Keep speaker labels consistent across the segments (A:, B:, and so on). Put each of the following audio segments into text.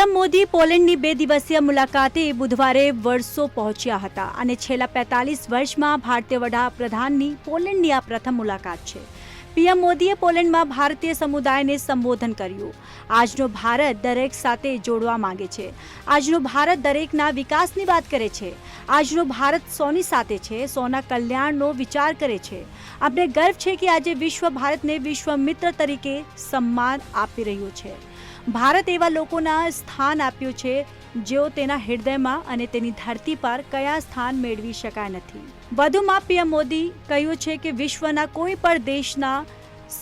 A: PM Modi પોલેન્ડની બે દિવસીય મુલાકાતે બુધવારે વર્ષો પહોંચ્યા હતા અને છેલ્લા બેતાલીસ વર્ષમાં ભારતીય વડાપ્રધાનની પોલેન્ડની આ પ્રથમ મુલાકાત છે. પીએમ મોદીએ પોલેન્ડમાં ભારતીય સમુદાયને સંબોધન કર્યું. આજનો ભારત દરેક સાથે જોડવા માંગે છે. આજનો ભારત દરેકના વિકાસની વાત કરે છે. આજનો ભારત સૌની સાથે છે. સૌના કલ્યાણનો વિચાર કરે છે. આપણે ગર્વ છે કે આજે વિશ્વ ભારતને વિશ્વ મિત્ર તરીકે સન્માન આપી રહ્યું છે. ભારત એવા લોકોના સ્થાન આપ્યું છે, જેઓ તેના હૃદયમાં અને તેની ધરતી પર કયા સ્થાન મેળવી શકાય નથી. વધુમાં પીએમ મોદી કહ્યું છે કે વિશ્વના કોઈ પણ દેશના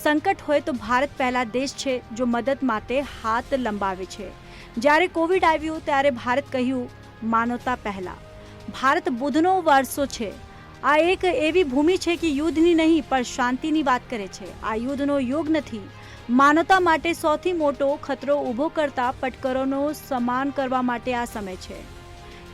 A: સંકટ હોય તો ભારત પહેલા દેશ છે, જો મદદ માટે હાથ લંબાવે છે. જ્યારે કોવિડ આવ્યું, ત્યારે ભારત કહ્યું, માનવતા પહેલા. ભારત બુદ્ધનો વારસો છે. આ એક એવી ભૂમિ છે કે યુદ્ધની નહીં, પણ શાંતિની વાત કરે છે. આ યુદ્ધનો યોગ નથી. માનવતા માટે સૌથી મોટો ખતરો ઊભો કરતા પટકરોનો સમાન કરવા માટે આ સમય છે.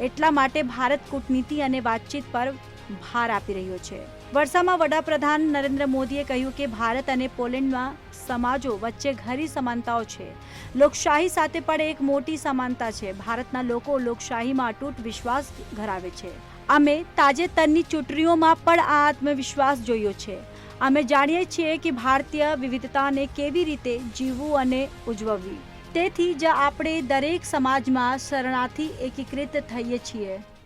A: એટલા માટે ભારત કૂટનીતિ અને વાતચીત પર ભાર આપી રહ્યો છે. વર્ષામાં વડાપ્રધાન નરેન્દ્ર મોદીએ કહ્યું કે ભારત અને પોલેન્ડમાં સમાજો વચ્ચે ઘણી સમાનતાઓ છે. લોકશાહી સાથે પણ એક મોટી સમાનતા છે. ભારતના લોકો લોકશાહીમાં અતૂટ વિશ્વાસ ધરાવે છે. અમે તાજેતરની ચૂંટણીઓમાં પણ આ આત્મવિશ્વાસ જોયો છે. અમે જાણીએ છીએ કે ભારતીય વિવિધતાને કેવી રીતે જીવવું અને ઉજવવી તેથી જ આપણે દરેક સમાજમાં શરણાથી એકીકૃત થઈએ છીએ.